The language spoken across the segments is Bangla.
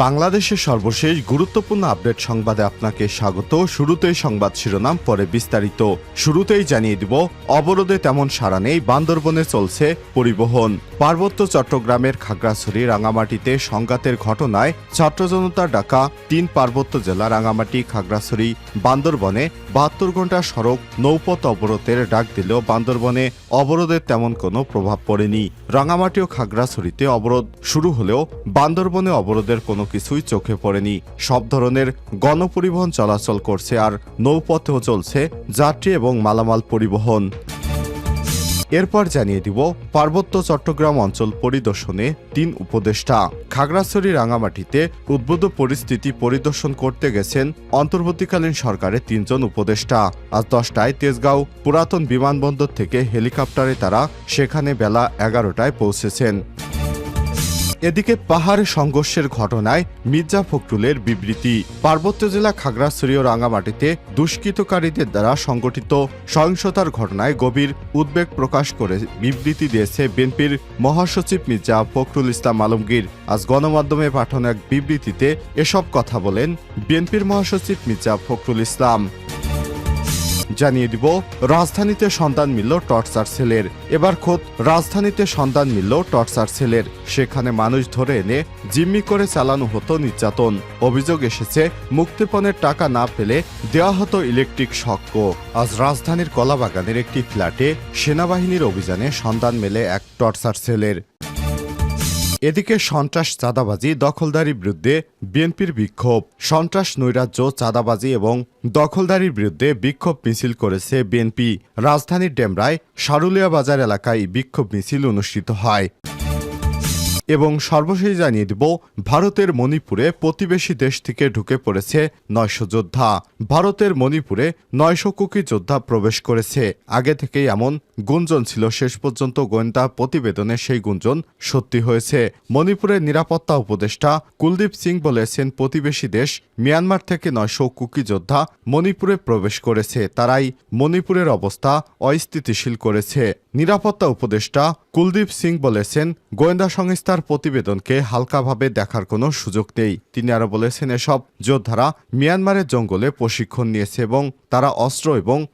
বাংলাদেশের সর্বশেষ গুরুত্বপূর্ণ আপডেট সংবাদে আপনাকে স্বাগত। শুরুতেই সংবাদ শিরোনাম, পরে বিস্তারিত। শুরুতেই জানিয়ে দিব, অবরোধে তেমন সাড়া নেই, বান্দরবনে চলছে পরিবহন। পার্বত্য চট্টগ্রামের খাগড়াছড়ি রাঙামাটিতে সংঘাতের ঘটনায় ছাত্র জনতার ডাকা তিন পার্বত্য জেলা রাঙামাটি, খাগড়াছড়ি, বান্দরবনে বাহাত্তর ঘণ্টা সড়ক নৌপথ অবরোধের ডাক দিলেও বান্দরবনে অবরোধের তেমন কোনো প্রভাব পড়েনি। রাঙামাটি ও খাগড়াছড়িতে অবরোধ শুরু হলেও বান্দরবনে অবরোধের কোনো কিছুই চোখে পড়েনি। সব ধরনের গণপরিবহন চলাচল করছে আর নৌপথেও চলছে যাত্রী এবং মালামাল পরিবহন। এরপর জানিয়ে দিব পার্বত্য চট্টগ্রাম অঞ্চল পরিদর্শনে তিন উপদেষ্টা। খাগড়াছড়ি রাঙামাটিতে উদ্বুদ্ধ পরিস্থিতি পরিদর্শন করতে গেছেন অন্তর্বর্তীকালীন সরকারের তিনজন উপদেষ্টা। আজ দশটায় তেজগাঁও পুরাতন বিমানবন্দর থেকে হেলিকপ্টারে তারা সেখানে বেলা এগারোটায় পৌঁছেছেন। এদিকে পাহাড়ে সংঘর্ষের ঘটনায় মির্জা ফখরুলের বিবৃতি। পার্বত্য জেলা খাগড়াছড়ি ও রাঙামাটিতে দুষ্কৃতকারীদের দ্বারা সংগঠিত সহিংসতার ঘটনায় গভীর উদ্বেগ প্রকাশ করে বিবৃতি দিয়েছে বিএনপির মহাসচিব মির্জা ফখরুল ইসলাম আলমগীর। আজ গণমাধ্যমে পাঠানো এক বিবৃতিতে এসব কথা বলেন বিএনপির মহাসচিব মির্জা ফখরুল ইসলাম। জানিয়ে দিব, রাজধানীতে সন্তান মিলল টর্চার সেলের এবার খোদ রাজধানীতে সন্তান মিলল টর্চার সেলের সেখানে মানুষ ধরে এনে জিম্মি করে চালানো হতো নির্যাতন। অভিযোগ এসেছে, মুক্তিপণের টাকা না পেলে দেওয়া হতো ইলেকট্রিক শক্ক। আজ রাজধানীর কলাবাগানের একটি ফ্ল্যাটে সেনাবাহিনীর অভিযানে সন্তান মেলে এক টর্চার সেলের এদিকে সন্ত্রাস চাঁদাবাজি দখলদারির বিরুদ্ধে বিএনপির বিক্ষোভ। সন্ত্রাস নৈরাজ্য, চাঁদাবাজি এবং দখলদারির বিরুদ্ধে বিক্ষোভ মিছিল করেছে বিএনপি। রাজধানীর ডেমরায় সারুলিয়া বাজার এলাকায় বিক্ষোভ মিছিল অনুষ্ঠিত হয়। এবং সর্বশেষ জানিয়ে দিব, ভারতের মণিপুরে প্রতিবেশী দেশ থেকে ঢুকে পড়েছে নয়শো যোদ্ধা। ভারতের মণিপুরে নয়শো কুকি যোদ্ধা প্রবেশ করেছে। আগে থেকেই এমন গুঞ্জন ছিল, শেষ পর্যন্ত গোয়েন্দা প্রতিবেদনে সেই গুঞ্জন সত্যি হয়েছে। মণিপুরের নিরাপত্তা উপদেষ্টা কুলদীপ সিং বলেছেন, প্রতিবেশী দেশ মিয়ানমার থেকে নয়শো কুকি যোদ্ধা মণিপুরে প্রবেশ করেছে। তারাই মণিপুরের অবস্থা অস্থিতিশীল করেছে। নিরাপত্তা উপদেষ্টা কুলদীপ সিং বলেছেন, গোয়েন্দা সংস্থার প্রতিবেদনকে হালকাভাবে দেখার কোনো সুযোগ নেই। তিনি আরও বলেছেন, এসব যোদ্ধারা মিয়ানমারের জঙ্গলে প্রশিক্ষণ নিয়েছে এবং তারা অস্ত্র এবং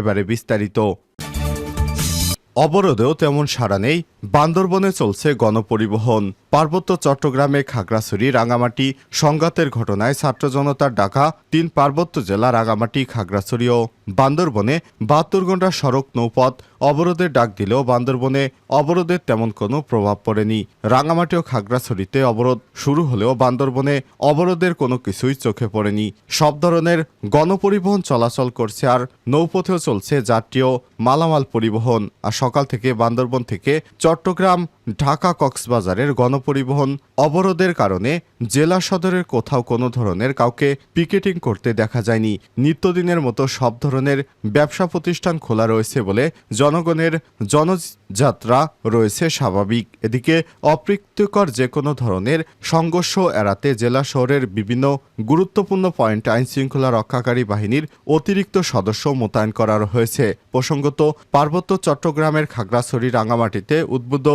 এবারে বিস্তারিত। অবরোধেও তেমন সাড়া নেই। বান্দরবনে চলছে গণপরিবহন। পার্বত্য চট্টগ্রামে খাগড়াছড়ি রাঙামাটি সংঘাতের ঘটনায় ছাত্র জনতার ডাকা তিন পার্বত্য জেলা রাঙামাটি খাগড়াছড়ি ও বান্দরবনে বাহাত্তর ঘণ্টা সড়ক নৌপথ অবরোধের ডাক দিলেও বান্দরবনে অবরোধের তেমন কোনো প্রভাব পড়েনি। রাঙামাটি ও খাগড়াছড়িতে অবরোধ শুরু হলেও বান্দরবনে অবরোধের কোনো কিছুই চোখে পড়েনি। সব ধরনের গণপরিবহন চলাচল করছে আর নৌপথেও চলছে যাত্রী ও মালামাল পরিবহন। আর সকাল থেকে বান্দরবন থেকে চট্টগ্রাম ঢাকা কক্সবাজারের গণপরিবহন অবরোধের কারণে জেলা সদরের কোথাও কোনো ধরনের কাউকে পিকেটিং করতে দেখা যায়নি। নিত্যদিনের মতো সব ধরনের ব্যবসা প্রতিষ্ঠান খোলা রয়েছে বলে জনগণের জনযাত্রা রয়েছে স্বাভাবিক। এদিকে অপ্রীতিকর যে কোনো ধরনের সংঘর্ষ এড়াতে জেলা শহরের বিভিন্ন গুরুত্বপূর্ণ পয়েন্ট আইন শৃঙ্খলা রক্ষাকারী বাহিনীর অতিরিক্ত সদস্য মোতায়েন করা হয়েছে। প্রসঙ্গত, পার্বত্য চট্টগ্রামের খাগড়াছড়ি রাঙামাটিতে উদ্বুদ্ধ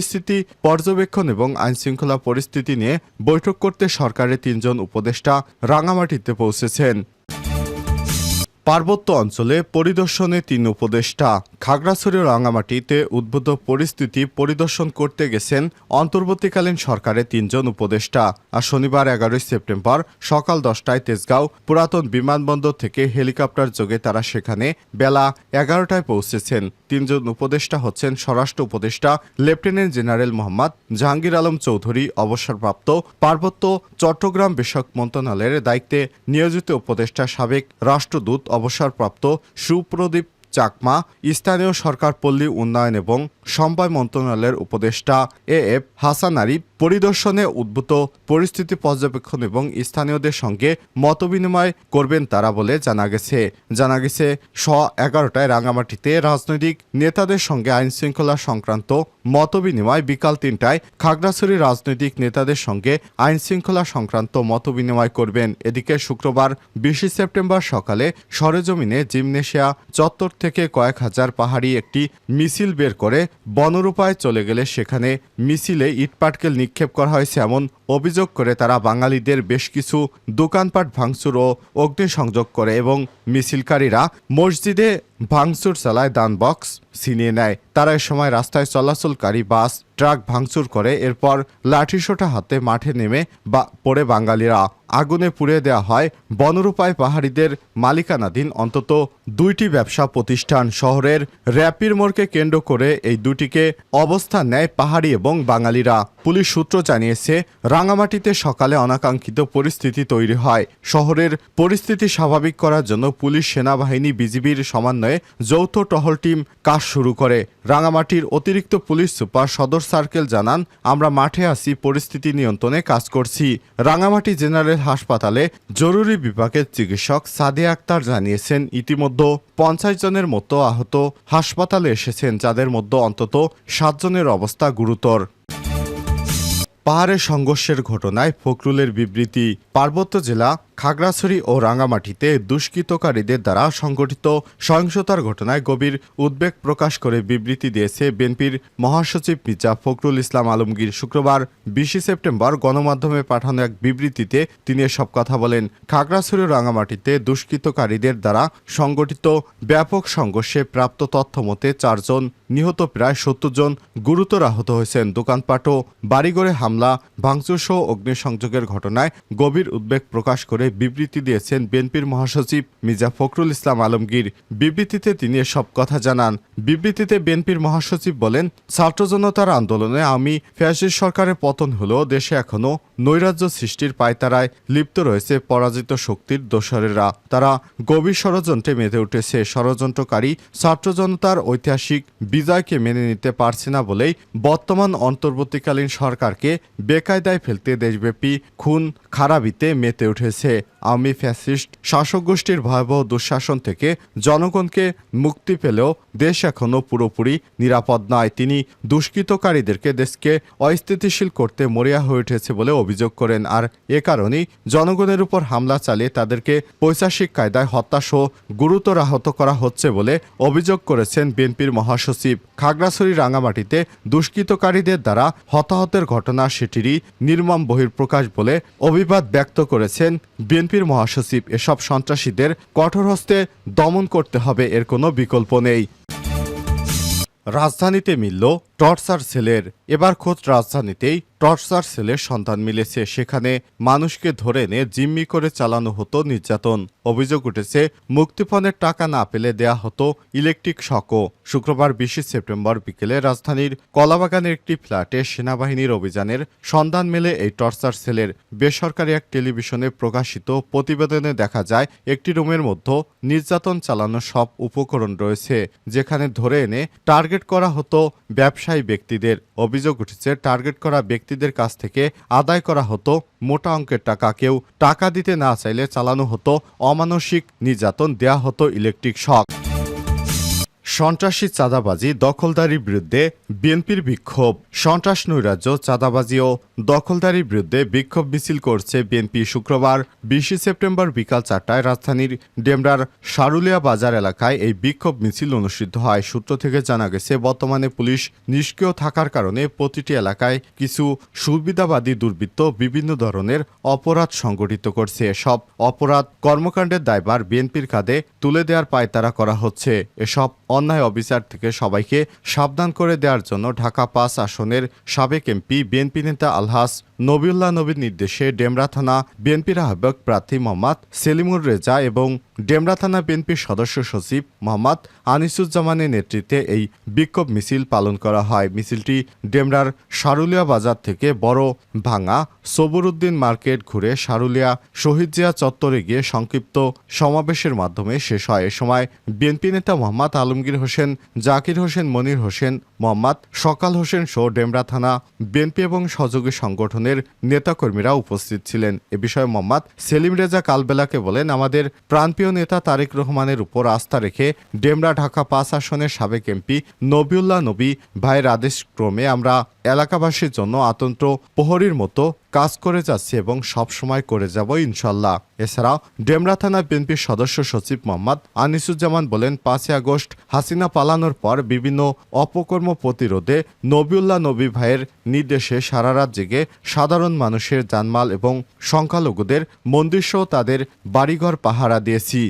পরিস্থিতি পর্যবেক্ষণ এবং আইন শৃঙ্খলা পরিস্থিতি নিয়ে বৈঠক করতে সরকারের তিনজন উপদেষ্টা রাঙামাটিতে পৌঁছেছেন। পার্বত্য অঞ্চলে পরিদর্শনে তিন উপদেষ্টা খাগড়াছড়ি রাঙামাটিতে উদ্ভূত পরিস্থিতি পরিদর্শন করতে গেছেন অন্তর্বর্তীকালীন সরকারের তিনজন উপদেষ্টা। আর শনিবার এগারোই সেপ্টেম্বর সকাল দশটায় তেজগাঁও পুরাতন বিমানবন্দর থেকে হেলিকপ্টার যোগে তারা সেখানে বেলা এগারোটায় পৌঁছেছেন। তিনজন উপদেষ্টা হচ্ছেন স্বরাষ্ট্র উপদেষ্টা, লেফটেন্যান্ট জেনারেল মোহাম্মদ জাহাঙ্গীর আলম চৌধুরী, অবসরপ্রাপ্ত পার্বত্য চট্টগ্রাম বিষয়ক মন্ত্রণালয়ের দায়িত্বে নিয়োজিত উপদেষ্টা সাবেক রাষ্ট্রদূত অবসরপ্রাপ্ত সুপ্রদীপ চাকমা, স্থানীয় সরকার পল্লী উন্নয়ন এবং সমবায় মন্ত্রণালয়ের উপদেষ্টা এ এফ হাসান পরিদর্শনে উদ্ভূত পরিস্থিতি পর্যবেক্ষণ এবং স্থানীয়দের সঙ্গে মতবিনিময় করবেন তারা বলে জানা গেছে। জানা গেছে স এগারোটায় রাঙামাটিতে রাজনৈতিক নেতাদের সঙ্গে আইনশৃঙ্খলা সংক্রান্ত মতবিনিময় বিকাল তিনটায় খাগড়াছড়ি রাজনৈতিক নেতাদের সঙ্গে আইন শৃঙ্খলা সংক্রান্ত মতবিনিময় করবেন। এদিকে শুক্রবার বিশে সেপ্টেম্বর সকালে সরেজমিনে জিমনেশিয়া চত্বর থেকে কয়েক হাজার পাহাড়ি একটি মিছিল বের করে বনরূপায় চলে গেলে সেখানে মিছিলে ইটপাটকেল নিক্ষেপ করা হয়েছে এমন অভিযোগ করে তারা বাঙালিদের বেশ কিছু দোকানপাট ভাঙচুর ও অগ্নিসংযোগ করে এবং মিছিলকারীরা মসজিদে ভাঙচুর চালায় দান বক্স ছিনিয়ে নেয়। তারা সময় রাস্তায় চলাচলকারী বাস ট্রাক ভাঙচুর করে, এরপর লাঠিসোঁটা হাতে মাঠে নেমে বা পড়ে বাঙালিরা। আগুনে পুড়ে দেওয়া হয় বনরূপায় পাহাড়িদের মালিকানাধীন অন্তত দুইটি ব্যবসা প্রতিষ্ঠান। শহরের র্যাপির মোড়কে কেন্দ্র করে এই দুটিকে অবস্থান নেয় পাহাড়ি এবং বাঙালিরা। পুলিশ সূত্র জানিয়েছে, রাঙামাটিতে সকালে অনাকাঙ্ক্ষিত পরিস্থিতি তৈরি হয়। শহরের পরিস্থিতি স্বাভাবিক করার জন্য পুলিশ, সেনাবাহিনী, বিজিবির সমন্বয়ে যৌথ টহল টিম কাজ শুরু করে। রাঙামাটির অতিরিক্ত পুলিশ সুপার সদর সার্কেল জানান, আমরা মাঠে আসি পরিস্থিতি নিয়ন্ত্রণে কাজ করছি। রাঙামাটি জেনারেল হাসপাতালে জরুরি বিভাগের চিকিৎসক সাদে আক্তার জানিয়েছেন, ইতিমধ্যে পঞ্চাশ জনের মতো আহত হাসপাতালে এসেছেন, যাদের মধ্যে অন্তত সাতজনের অবস্থা গুরুতর। পাহাড়ের সংঘর্ষের ঘটনায় ফখরুলের বিবৃতি। পার্বত্য জেলা, খাগড়াছড়ি ও রাঙ্গামাটিতে দুষ্কৃতকারীদের দ্বারা সংগঠিত সহিংসতার ঘটনায় গভীর উদ্বেগ প্রকাশ করে বিবৃতি দিয়েছে বিএনপির মহাসচিব মির্জা ফখরুল ইসলাম আলমগীর। শুক্রবার বিশে সেপ্টেম্বর গণমাধ্যমে পাঠানো এক বিবৃতিতে তিনি এসব কথা বলেন। খাগড়াছড়ি ও রাঙ্গামাটিতে দুষ্কৃতকারীদের দ্বারা সংগঠিত ব্যাপক সংঘর্ষে প্রাপ্ত তথ্য মতে চারজন নিহত প্রায় সত্তর জন গুরুতর আহত হয়েছেন। দোকানপাট ও বাড়িঘরে হামলা ভাঙচুর সহ অগ্নিসংযোগের ঘটনায় গভীর উদ্বেগ প্রকাশ করে বিবৃতি দিয়েছেন বিএনপির মহাসচিব মির্জা ফখরুল ইসলাম আলমগীর। বিবৃতিতে তিনি এসব কথা জানান। বিবৃতিতে বিএনপির মহাসচিব বলেন, ছাত্র জনতার আন্দোলনে আমি ফ্যাসিস্ট সরকারের পতন হলেও দেশে এখনও নৈরাজ্য সৃষ্টির পায়তারায় লিপ্ত রয়েছে পরাজিত শক্তির দোসরেরা। তারা গভীর ষড়যন্ত্রে মেতে উঠেছে। ষড়যন্ত্রকারী ছাত্র জনতার ঐতিহাসিক বিজয়কে মেনে নিতে পারছে না বলেই বর্তমান অন্তর্বর্তীকালীন সরকারকে বেকায়দায় ফেলতে দেশব্যাপী খুন খারাপিতে মেতে উঠেছে। আওয়ামী ফ্যাসিস্ট শাসক গোষ্ঠীর ভয়াবহ দুঃশাসন থেকে জনগণকে মুক্তি পেলেও দেশ এখনও পুরোপুরি নিরাপদ নয়। তিনি দুষ্কৃতকারীদেরকে দেশকে অস্থিতিশীল করতে মরিয়া হয়ে উঠেছে বলে অভিযোগ করেন। আর এ কারণেই জনগণের উপর হামলা চালিয়ে তাদেরকে পৈশাসিক কায়দায় হত্যাসহ গুরুতর আহত করা হচ্ছে বলে অভিযোগ করেছেন বিএনপির মহাসচিব। খাগড়াছড়ি রাঙামাটিতে দুষ্কৃতকারীদের দ্বারা হতাহতের ঘটনা সেটিরই নির্মম বহির্প্রকাশ বলে অভিবাদ ব্যক্ত করেছেন বিএনপির মহাসচিব। এসব সন্ত্রাসীদের কঠোর হস্তে দমন করতে হবে এর কোনো বিকল্প নেই। রাজধানীতে মিলল টর্চার সেলের। এবার খোঁজ রাজধানীতেই টর্চার সেলের সন্তান মিলেছে। সেখানে মানুষকে ধরে এনে জিম্মি করে চালানো হতো নির্যাতন। অভিযোগ উঠেছে, মুক্তিপণের টাকা না পেলে দেয়া হতো ইলেকট্রিক শকও। শুক্রবার বিশে সেপ্টেম্বর বিকেলে রাজধানীর কলাবাগানের একটি ফ্ল্যাটে সেনাবাহিনীর অভিযানের সন্ধান মেলে এই টর্চার সেলের। বেসরকারি এক টেলিভিশনে প্রকাশিত প্রতিবেদনে দেখা যায়, একটি রুমের মধ্যে নির্যাতন চালানো সব উপকরণ রয়েছে, যেখানে ধরে এনে টার্গেট করা হতো ব্যবসায়ী ব্যক্তিদের। অভিযোগ উঠেছে, টার্গেট করা ব্যক্তিদের কাছ থেকে আদায় করা হতো মোটা অঙ্কের টাকা। কেউ টাকা দিতে না চাইলে চালানো হতো অমানসিক নির্যাতন, দেয়া হতো ইলেকট্রিক শক। সন্ত্রাসী চাঁদাবাজি দখলদারির বিরুদ্ধে বিএনপির বিক্ষোভ। সন্ত্রাস নৈরাজ্য, চাঁদাবাজি ও দখলদারির বিরুদ্ধে বিক্ষোভ মিছিল করছে বিএনপি শুক্রবার বিশে সেপ্টেম্বর বিকাল চারটায় রাজধানীর ডেমরার সারুলিয়া বাজার এলাকায় এই বিক্ষোভ মিছিল অনুষ্ঠিত হয়। সূত্র থেকে জানা গেছে, বর্তমানে পুলিশ নিষ্ক্রিয় থাকার কারণে প্রতিটি এলাকায় কিছু সুবিধাবাদী দুর্বৃত্ত বিভিন্ন ধরনের অপরাধ সংগঠিত করছে। সব অপরাধ কর্মকাণ্ডের দায়ভার বিএনপির কাঁধে তুলে দেওয়ার পায়তারা করা হচ্ছে। এসব অন্যায় অফিসার থেকে সবাইকে সাবধান করে দেওয়ার জন্য ঢাকা পাঁচ আসনের সাবেক এমপি, বিএনপি নেতা আলহাস নবিউল্লাহ নবীর নির্দেশে ডেমরা থানা বিএনপির আহ্বায়ক প্রার্থী মোহাম্মদ সেলিমুর রেজা এবং ডেমরা থানা বিএনপির সদস্য সচিব মোহাম্মদ আনিসুজ্জামানের নেতৃত্বে এই বিক্ষোভ মিছিল পালন করা হয়। মিছিলটি ডেমরার সারুলিয়া বাজার থেকে বড় ভাঙা সবুরউদ্দিন মার্কেট ঘুরে সারুলিয়া শহীদ জিয়া চত্বরে গিয়ে সংক্ষিপ্ত সমাবেশের মাধ্যমে শেষ হয়। এ সময় বিএনপি নেতা মোহাম্মদ আলমগীর হোসেন, জাকির হোসেন, মনির হোসেন, মোহাম্মদ সকাল হোসেন সহ ডেমরা থানা বিএনপি এবং সহযোগী সংগঠনের নেতাকর্মীরা উপস্থিত ছিলেন। এ বিষয়ে মোহাম্মদ সেলিম রেজা কালবেলাকে বলেন, আমাদের প্রাণপ্রিয় নেতা তারেক রহমানের উপর আস্থা রেখে ডেমরা ঢাকা পাঁচ আসনের সাবেক এমপি নবিউল্লাহ নবী ভাইয়ের আদেশ ক্রমে আমরা এলাকাবাসীর জন্য আতন্ত্র প্রহরীর মতো কাজ করে যাচ্ছি এবং সব সময় করে যাব ইনশাল্লাহ। এছাড়াও ডেমরা থানা বিএনপির সদস্য সচিব মোহাম্মদ আনিসুজ্জামান বলেন, পাঁচই আগস্ট হাসিনা পালানোর পর বিভিন্ন অপকর্ম প্রতিরোধে নবিউল্লাহ নবী ভাইয়ের নির্দেশে সারা রাত জেগে সাধারণ মানুষের জানমাল এবং সংখ্যালঘুদের মন্দিরসহ তাদের বাড়িঘর পাহারা দিয়েছি।